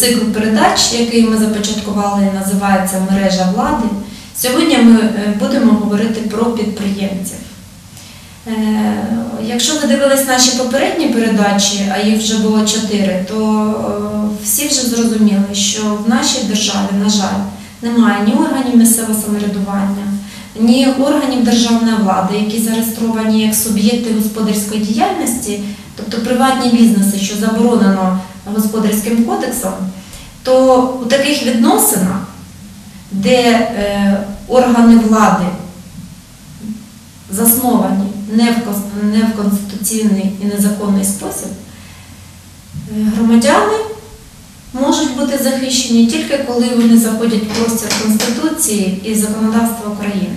цикл передач, який ми започаткували, називається Мережа влади. Сьогодні ми е, будемо говорити про підприємців. Е, Якщо ви дивились наші попередні передачі, а їх вже було чотири, то е, всі вже зрозуміли, що в нашій державі, на жаль, немає ні органів місцевого самоврядування, ні органів державної влади, які зареєстровані як суб'єкти господарської діяльності, тобто приватні бізнеси, що заборонено господарським кодексом, то у таких відносинах, де е, органи влади засновані не в, конституційний і незаконний спосіб, е, громадяни можуть бути захищені тільки коли вони заходять в простір Конституції і законодавства України.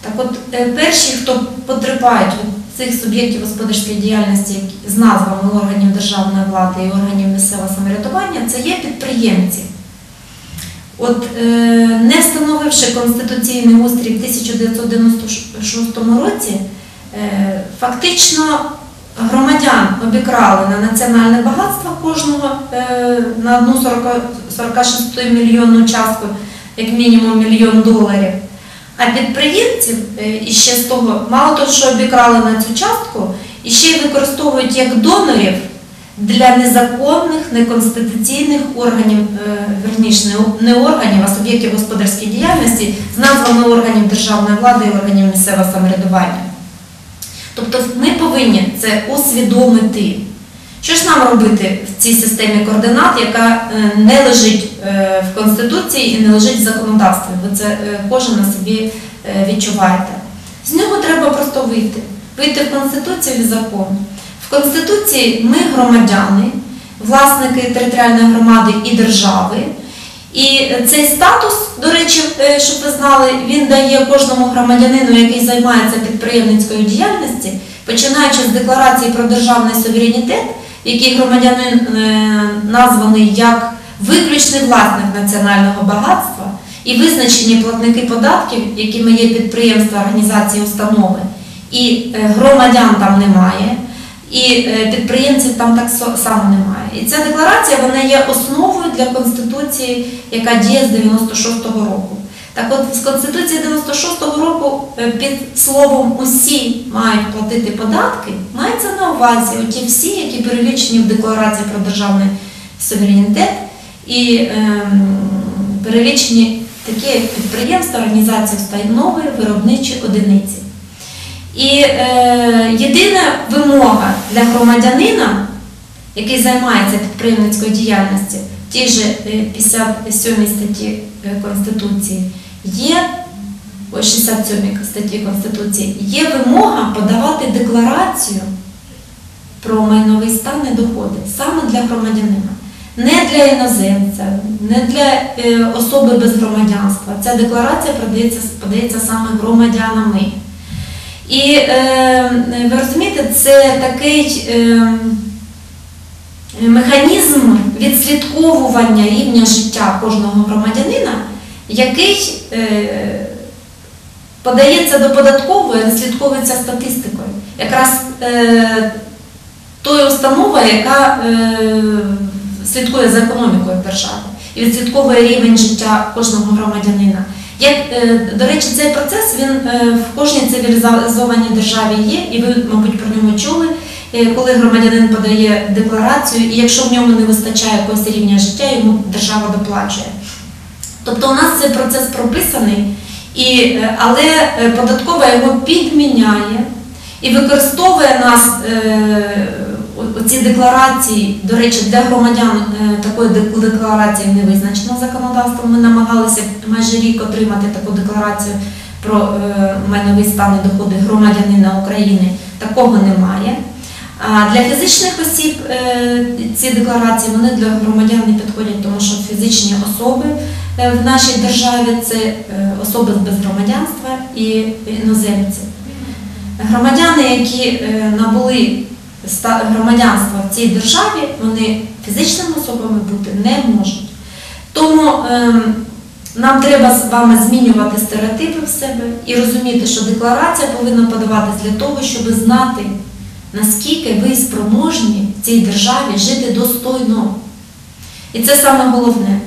Так от, е, перші, хто потерпають цих суб'єктів господарської діяльності з назвами органів державної влади і органів місцевого самоврядування, це є підприємці. От е, не встановивши конституційний устрій в 1996 році, е, фактично громадян обікрали на національне багатство кожного е, на одну 46 мільйонну частку, як мінімум мільйон доларів. А підприємців е, іще з того, мало того, що обікрали на цю частку, і ще й використовують як донорів для незаконних, неконституційних органів, е, верніше, не- органів, а суб'єктів господарської діяльності з назвами органів державної влади і органів місцевого самоврядування. Тобто ми повинні це усвідомити. Що ж нам робити в цій системі координат, яка е, не лежить е, в Конституції і не лежить в законодавстві? Ви це е, кожен на собі відчуваєте. З нього треба просто вийти. Вийти в Конституцію і закон. В Конституції ми громадяни, власники територіальної громади і держави. І цей статус, до речі, щоб ви знали, він дає кожному громадянину, який займається підприємницькою діяльністю, починаючи з декларації про державний суверенітет, в якій громадянин е, названий як виключний власник національного багатства і визначені платники податків, якими є підприємства, організації, установи, і е, громадян там немає. І е, підприємців там так само немає. І ця декларація вона є основою для Конституції, яка діє з 96-го року. Так от з Конституції 96-го року е, під словом усі мають платити податки, мається на увазі оті всі, які перелічені в декларації про державний суверенітет і ем, перелічені такі як підприємства, організації, установи, виробничі одиниці. І е, єдина вимога для громадянина, який займається підприємницькою діяльністю, в тій же е, 57 статті е, Конституції, є о 67 статті Конституції, є вимога подавати декларацію про майновий стан і доходи саме для громадянина. Не для іноземця, не для е, особи без громадянства. Ця декларація подається, подається саме громадянами. І е, ви розумієте, це такий е, механізм відслідковування рівня життя кожного громадянина, який е, подається до податкової, відслідковується статистикою. Якраз е, тою установою, яка е, слідкує за економікою держави і відслідковує рівень життя кожного громадянина. Як, е, до речі, цей процес він е, в кожній цивілізованій державі є, і ви, мабуть, про нього чули, е, коли громадянин подає декларацію, і якщо в ньому не вистачає якогось рівня життя, йому держава доплачує. Тобто у нас цей процес прописаний, і, е, але е, податкова його підміняє і використовує нас е, о- декларації. До речі, для громадян такої декларації не визначено законодавством. Ми намагалися майже рік отримати таку декларацію про майновий стан і доходи громадянина України. Такого немає. А для фізичних осіб ці декларації вони для громадян не підходять, тому що фізичні особи в нашій державі це е, особи без громадянства і іноземці. Громадяни, які е, набули громадянства в цій державі, вони фізичними особами бути не можуть. Тому ем, нам треба з вами змінювати стереотипи в себе і розуміти, що декларація повинна подаватись для того, щоб знати, наскільки ви спроможні в цій державі жити достойно. І це саме головне.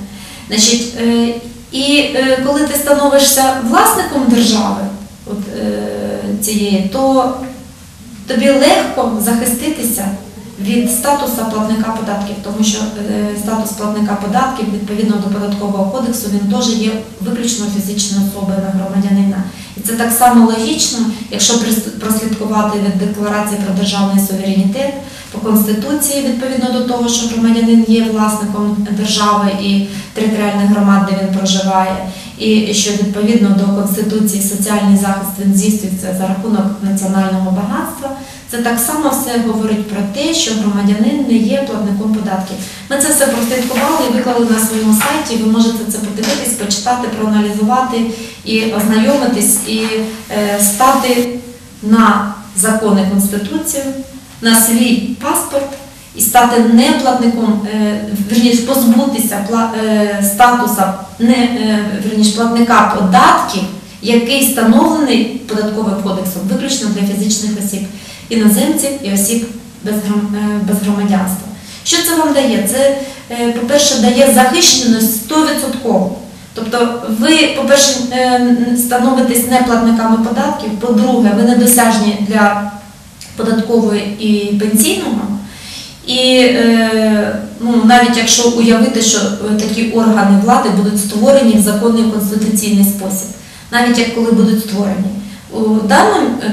Значить, е, і е, коли ти становишся власником держави от, е, цієї, то тобі легко захиститися від статусу платника податків, тому що е, статус платника податків відповідно до податкового кодексу він теж є виключно фізичною особою на громадянина. І це так само логічно, якщо прослідкувати від декларації про державний суверенітет по конституції, відповідно до того, що громадянин є власником держави і територіальних громад, де він проживає, і що відповідно до конституції соціальний захист він здійснюється за рахунок національного багатства. Це так само все говорить про те, що громадянин не є платником податків. Ми це все прослідкували і виклали на своєму сайті. Ви можете це подивитись, почитати, проаналізувати і ознайомитись, і е, стати на закони Конституцію, на свій паспорт і стати не платником, е, позбутися пла- е, статуса не е, вірніше, платника податків, який встановлений податковим кодексом виключно для фізичних осіб, іноземців і осіб е, без громадянства. Що це вам дає? Це, е, по-перше, дає захищеність 100%. Тобто ви, по-перше, е, становитесь не платниками податків, по-друге, ви недосяжні для податкової і пенсійного. І ну, навіть якщо уявити, що такі органи влади будуть створені в законний конституційний спосіб, навіть як коли будуть створені. У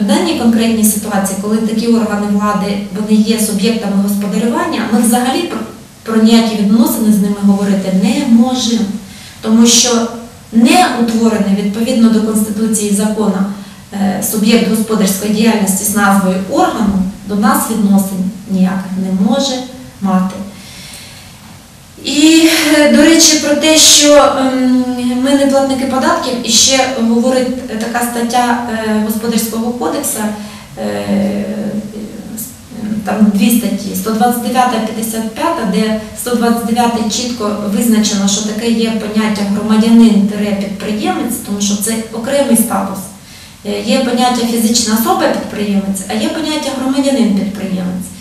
даній конкретній ситуації, коли такі органи влади вони є суб'єктами господарювання, ми взагалі про, про ніякі відносини з ними говорити не можемо. Тому що не утворений відповідно до Конституції закону е, суб'єкт господарської діяльності з назвою органу до нас відносин ніяких не може мати. І, е, до речі, про те, що ем, ми не платники податків, і ще говорить така стаття е, Господарського кодексу, е, там дві статті, 129 55, де 129 чітко визначено, що таке є поняття громадянин-підприємець, тому що це окремий статус. Є поняття фізична особа-підприємець, а є поняття громадянин-підприємець.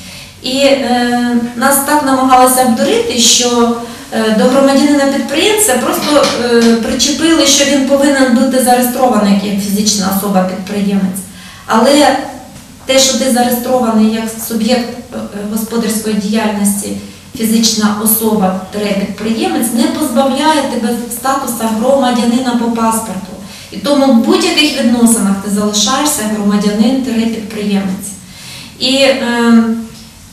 І е, нас так намагалися обдурити, що е, до громадянина підприємця просто е, причепили, що він повинен бути зареєстрований як фізична особа-підприємець. Але те, що ти зареєстрований як суб'єкт е, господарської діяльності, фізична особа підприємець, не позбавляє тебе статуса громадянина по паспорту. І тому в будь-яких відносинах ти залишаєшся громадянин-підприємець. І е,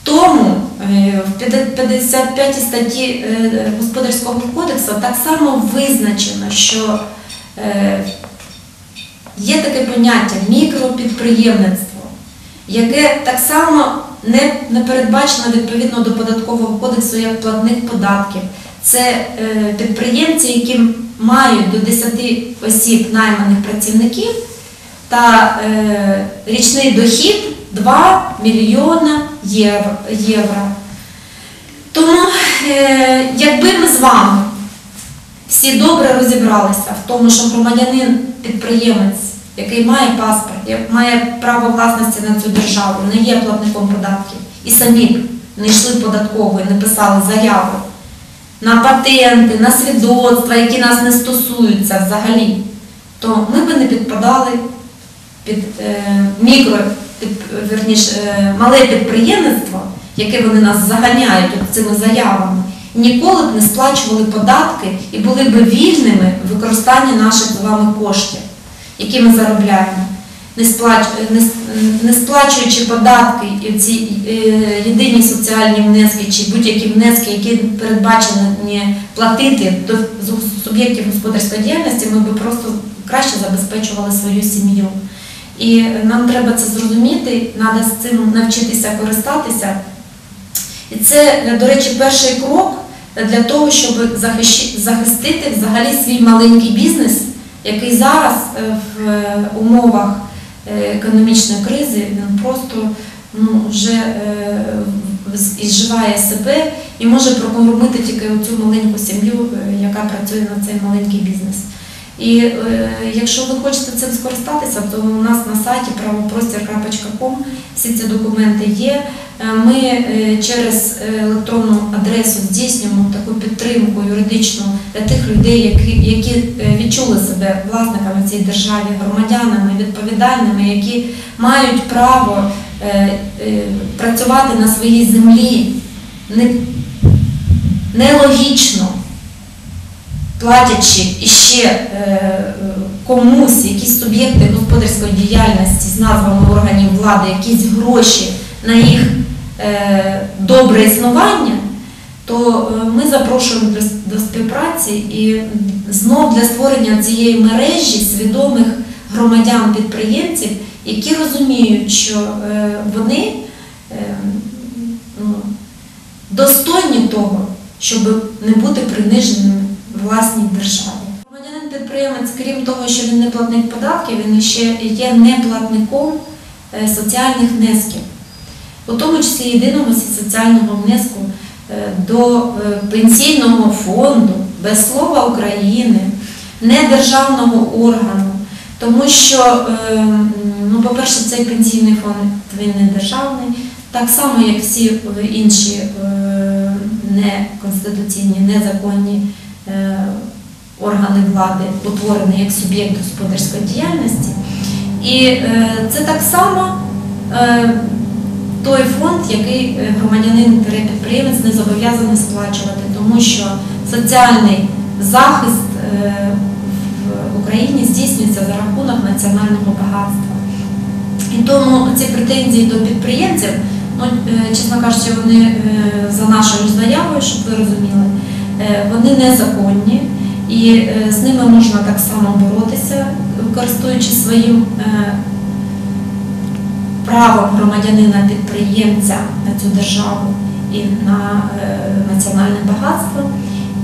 тому е, в 55 статті е, Господарського кодексу так само визначено, що е, є таке поняття мікропідприємництво, яке так само не, передбачено відповідно до податкового кодексу як платник податків. Це підприємці, які мають до 10 осіб найманих працівників та річний дохід 2 мільйона євро. Тому, е, якби ми з вами всі добре розібралися в тому, що громадянин підприємець, який має паспорт, має право власності на цю державу, не є платником податків, і самі не йшли податково і не писали заяву на патенти, на свідоцтва, які нас не стосуються взагалі, то ми би не підпадали під е, мікро, верніше, е, мале підприємництво, яке вони нас заганяють цими заявами, ніколи б не сплачували податки і були б вільними в використанні наших з вами коштів, які ми заробляємо. Не, сплач, не, не сплачуючи податки і ці е, єдині соціальні внески чи будь-які внески, які передбачені платити до суб'єктів господарської діяльності, ми би просто краще забезпечували свою сім'ю. І нам треба це зрозуміти, треба з цим навчитися користатися. І це, до речі, перший крок для того, щоб захистити взагалі свій маленький бізнес, який зараз е, в е, умовах е, економічної кризи він просто ну, вже е, ізживає себе і може прокормити тільки цю маленьку сім'ю, е, яка працює на цей маленький бізнес. І е, якщо ви хочете цим скористатися, то у нас на сайті правопростір.ком всі ці документи є. Е, Ми е, через електронну адресу здійснюємо таку підтримку юридичну для тих людей, які, які е, відчули себе власниками цієї держави, громадянами, відповідальними, які мають право е, е, працювати на своїй землі не, нелогічно, платячи іще е, комусь, якісь суб'єкти господарської діяльності з назвами органів влади, якісь гроші на їх е, добре існування, то е, ми запрошуємо до, співпраці і знов для створення цієї мережі свідомих громадян-підприємців, які розуміють, що вони ну, достойні того, щоб не бути приниженими власній державі. Громадянин підприємець, крім того, що він не платник податків, він ще є неплатником е, соціальних внесків, у тому числі єдиного соціального внеску е, до е, пенсійного фонду без слова України, не державного органу. Тому що, ну, по-перше, цей пенсійний фонд він не державний, так само, як всі інші неконституційні, незаконні органи влади, утворені як суб'єкт господарської діяльності. І е, це так само е, той фонд, який е, громадянин-підприємець не зобов'язаний сплачувати, тому що соціальний захист е, в Україні здійснюється за рахунок національного багатства. І тому ці претензії до підприємців, ну, е, чесно кажучи, вони е, за нашою заявою, щоб ви розуміли, е, вони незаконні, і е, з ними можна так само боротися, користуючись своїм е, правом громадянина-підприємця на цю державу і на е, національне багатство.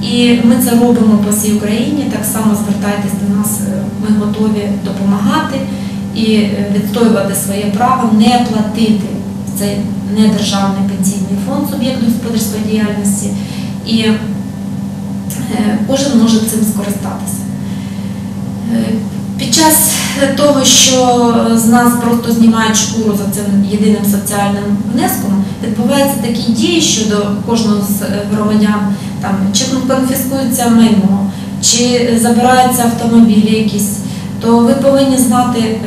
І ми це робимо по всій Україні. Так само звертайтесь до нас, е, ми готові допомагати і е, відстоювати своє право не платити в цей недержавний пенсійний фонд суб'єкту господарської діяльності. І е, кожен може цим скористатися. Е, Під час того, що з нас просто знімають шкуру за цим єдиним соціальним внеском, відбуваються такі дії щодо кожного з е, громадян, там чи конфіскується майно, чи забираються автомобілі якісь, то ви повинні знати е,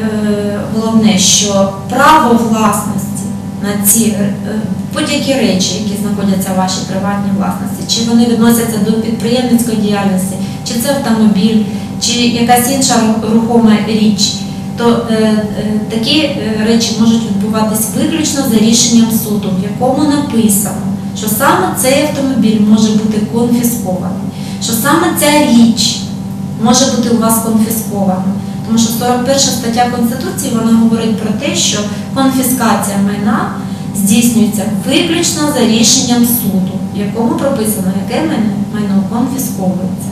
головне, що право власності на ці е, будь-які речі, які знаходяться в вашій приватній власності, чи вони відносяться до підприємницької діяльності, чи це автомобіль, чи якась інша рухома річ, то е, е, такі е, речі можуть відбуватись виключно за рішенням суду, в якому написано, що саме цей автомобіль може бути конфіскований, що саме ця річ може бути у вас конфіскована. Тому що 41 стаття Конституції вона говорить про те, що конфіскація майна здійснюється виключно за рішенням суду, в якому прописано, яке майно, конфісковується.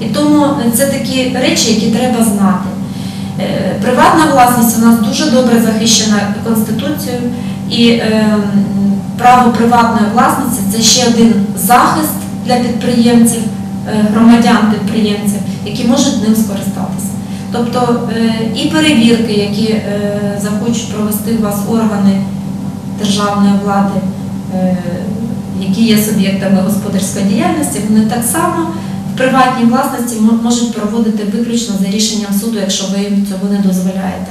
І тому це такі речі, які треба знати. Е, Приватна власність у нас дуже добре захищена Конституцією, і е, право приватної власності це ще один захист для підприємців, е, громадян-підприємців, які можуть ним скористатися. Тобто е, і перевірки, які е, захочуть провести у вас органи державної влади, е, які є суб'єктами господарської діяльності, вони так само в приватній власності можуть проводити виключно за рішенням суду, якщо ви їм цього не дозволяєте.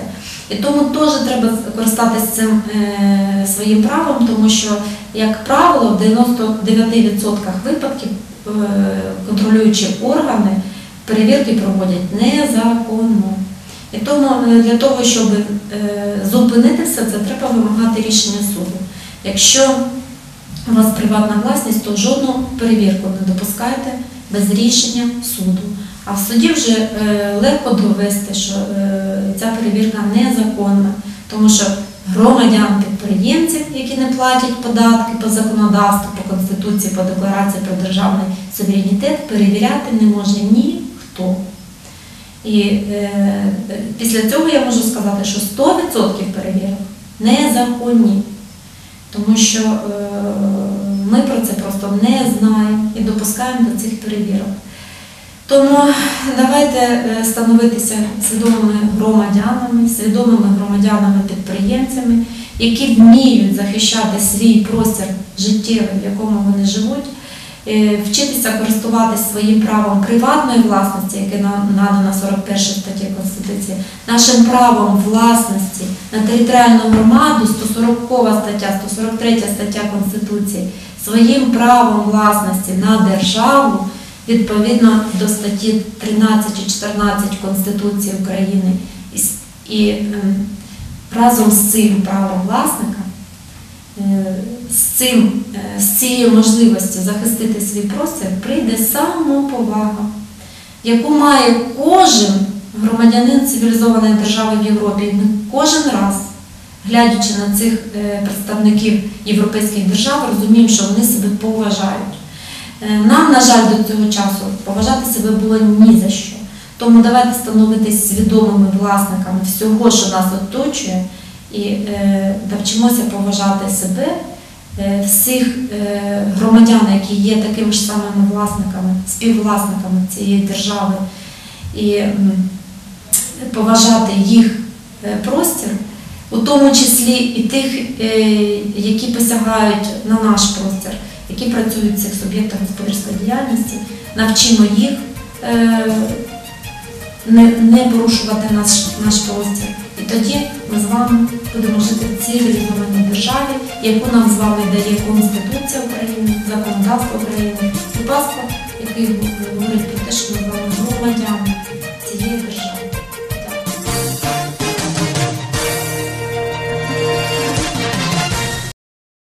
І тому теж треба користатися цим е, своїм правом, тому що, як правило, в 99% випадків е, контролюючі органи перевірки проводять незаконно. І тому е, для того, щоб е, зупинити все це, треба вимагати рішення суду. Якщо у вас приватна власність, то жодну перевірку не допускайте без рішення суду. А в суді вже е, легко довести, що ця перевірка незаконна, тому що громадян-підприємців, які не платять податки по законодавству, по Конституції, по декларації про державний суверенітет, перевіряти не може ніхто. І е, після цього я можу сказати, що 100% перевірок незаконні, тому що е, ми про це просто не знаємо і допускаємо до цих перевірок. Тому давайте е, становитися свідомими громадянами, свідомими громадянами-підприємцями, які вміють захищати свій простір життєвий, в якому вони живуть, вчитися користуватися своїм правом приватної власності, яке на- надано 41 статті Конституції, нашим правом власності на територіальну громаду, 140 стаття, 143 стаття Конституції, своїм правом власності на державу відповідно до статті 13 і 14 Конституції України. І, і ем, разом з цим правом власника, е, з, цим, е, з цією можливістю захистити свій простір прийде самоповага, яку має кожен громадянин цивілізованої держави в Європі. Ми кожен раз, глядячи на цих е, представників європейських держав, розуміємо, що вони себе поважають. Е, Нам, на жаль, до цього часу поважати себе було ні за що. Тому давайте становитись свідомими власниками всього, що нас оточує, і навчимося поважати себе, всіх е, громадян, які є такими ж самими власниками, співвласниками цієї держави, і поважати їх е, простір, у тому числі і тих, е, які посягають на наш простір, які працюють в цих суб'єктах господарської діяльності, навчимо їх е, не порушувати наш, наш простір. І тоді ми з вами будемо жити в цивілізованій державі, яку нам з вами дає Конституція України, законодавство України і паспорт, який говорить про те, що ми з вами громадяни.